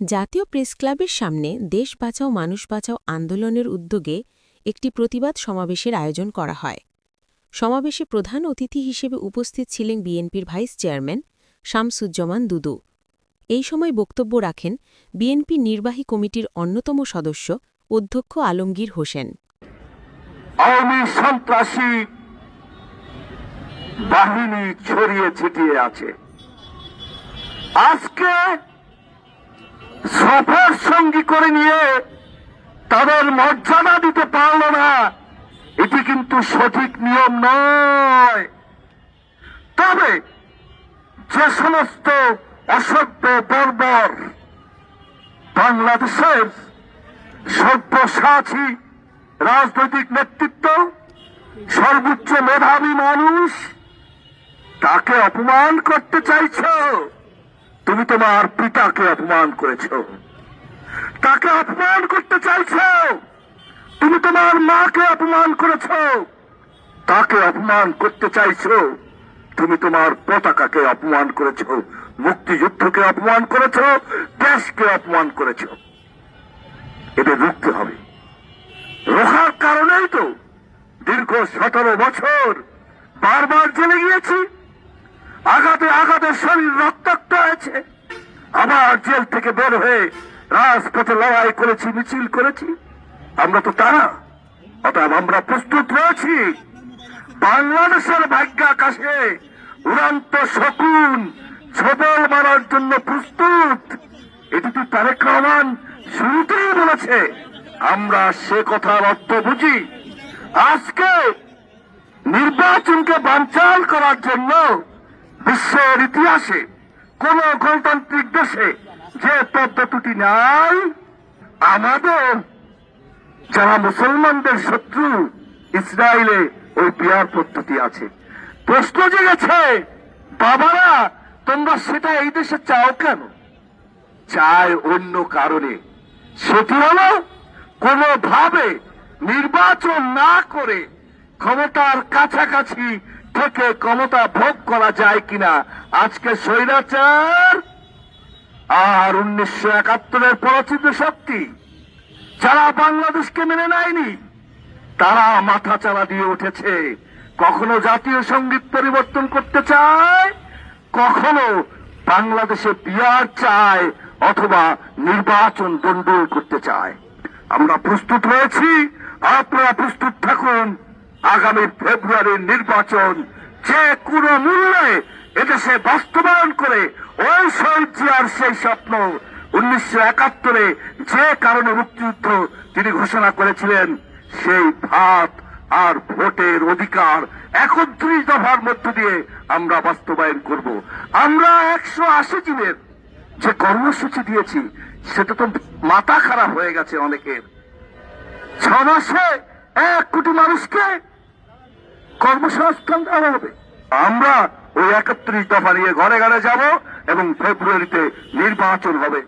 জাতীয় প্রেস ক্লাবের সামনে দেশ বাঁচাও, মানুষ বাঁচাও আন্দোলনের উদ্যোগে একটি প্রতিবাদ সমাবেশের আয়োজন করা হয়। সমাবেশে প্রধান অতিথি হিসেবে উপস্থিত ছিলেন বিএনপির ভাইস চেয়ারম্যান শামসুজ্জামান দুদু। এই সময় বক্তব্য রাখেন বিএনপি নির্বাহী কমিটির অন্যতম সদস্য অধ্যক্ষ আলমগীর হোসেন। বাহিনী ছড়িয়ে ছিটিয়ে আছে। আজকে সফর সঙ্গী করে নিয়ে তাদের মর্যাদা দিতে পারল না। এটি কিন্তু সঠিক নিয়ম নয়। তবে যে সমস্ত অসভ্য বর্বর বাংলাদেশের সভ্যসাচী রাজনৈতিক নেতৃত্ব, সর্বোচ্চ মেধাবী মানুষ তাকে অপমান করতে চাইছ। তুমি তোমার পিতাকে অপমান করেছ। তাকে অপমান করতে চাইছ। তুমি তোমার মাকে অপমান করেছ। তাকে অপমান করতে চাইছো। তুমি তোমার পতাকাকে অপমান করেছ। মুক্তিযুদ্ধকে অপমান করেছ। দেশকে অপমান করেছ। এদের রুখতে হবে। রোখার কারণেই তো দীর্ঘ সতেরো বছর বারবার জেলে গিয়েছি। আঘাতে আঘাতে শরীর রক্তাক্ত হয়েছে। আবার জেল থেকে বের হয়ে রাজপথে লড়াই করেছি, মিছিল করেছি। আমরা তো তারা, অতএব আমরা প্রস্তুত রয়েছি। বাংলাদেশের ভাগ্যাকাশে উড়ান্ত শকুন ছবল মারার জন্য প্রস্তুত। এটি তো তারেক রহমান শুরুতেই বলেছে। আমরা সে কথার অর্থ বুঝি। আজকে নির্বাচনকে বানচাল করার জন্য বিশ্বের ইতিহাসে কোন গণতান্ত্রিক দেশে যে পদ্ধতিটি নাই, আমাদের যারা মুসলমানদের শত্রু, ইসরায়েলে ওই বিয়ার পদ্ধতি আছে। প্রশ্ন জেগেছে, বাবারা, তোমরা সেটা এই দেশে চাও কেন? চায় অন্য কারণে। সেটি হলো, কোনোভাবে নির্বাচন না করে ক্ষমতার কাছাকাছি থেকে ক্ষমতা ভোগ করা যায় কিনা? আজকে স্বৈরাচার আর উনিশশো একাত্তরের পরচিত শক্তি যারা বাংলাদেশকে মেনে নেয়নি, তারা মাথা চালা দিয়ে উঠেছে। কখনো জাতীয় সংগীত পরিবর্তন করতে চায়, কখনো বাংলাদেশে বিয়ার চায় অথবা নির্বাচন দণ্ডল করতে চায়। আমরা প্রস্তুত রয়েছি, আপনারা প্রস্তুত থাকুন। আগামী ফেব্রুয়ারির নির্বাচন যে কোনো মূল্যে এদেশে বাস্তবায়ন করে ওই শহীদ জিয়ার সেই স্বপ্ন উনিশশো একাত্তরে যে কারণে মুক্তিযুদ্ধ তিনি ঘোষণা করেছিলেন, সেই ভাত আর ভোটের অধিকার একত্রিশ দফার মধ্য দিয়ে আমরা বাস্তবায়ন করব। আমরা একশো আশি দিনের যে কর্মসূচি দিয়েছি, সেটা তো মাথা খারাপ হয়ে গেছে অনেকের। ছ মাসে এক কোটি মানুষকে কর্মসংস্থান দেওয়া হবে। আমরা ওই একত্রিশ দফা নিয়ে ঘরে ঘরে যাব এবং ফেব্রুয়ারিতে নির্বাচন হবে।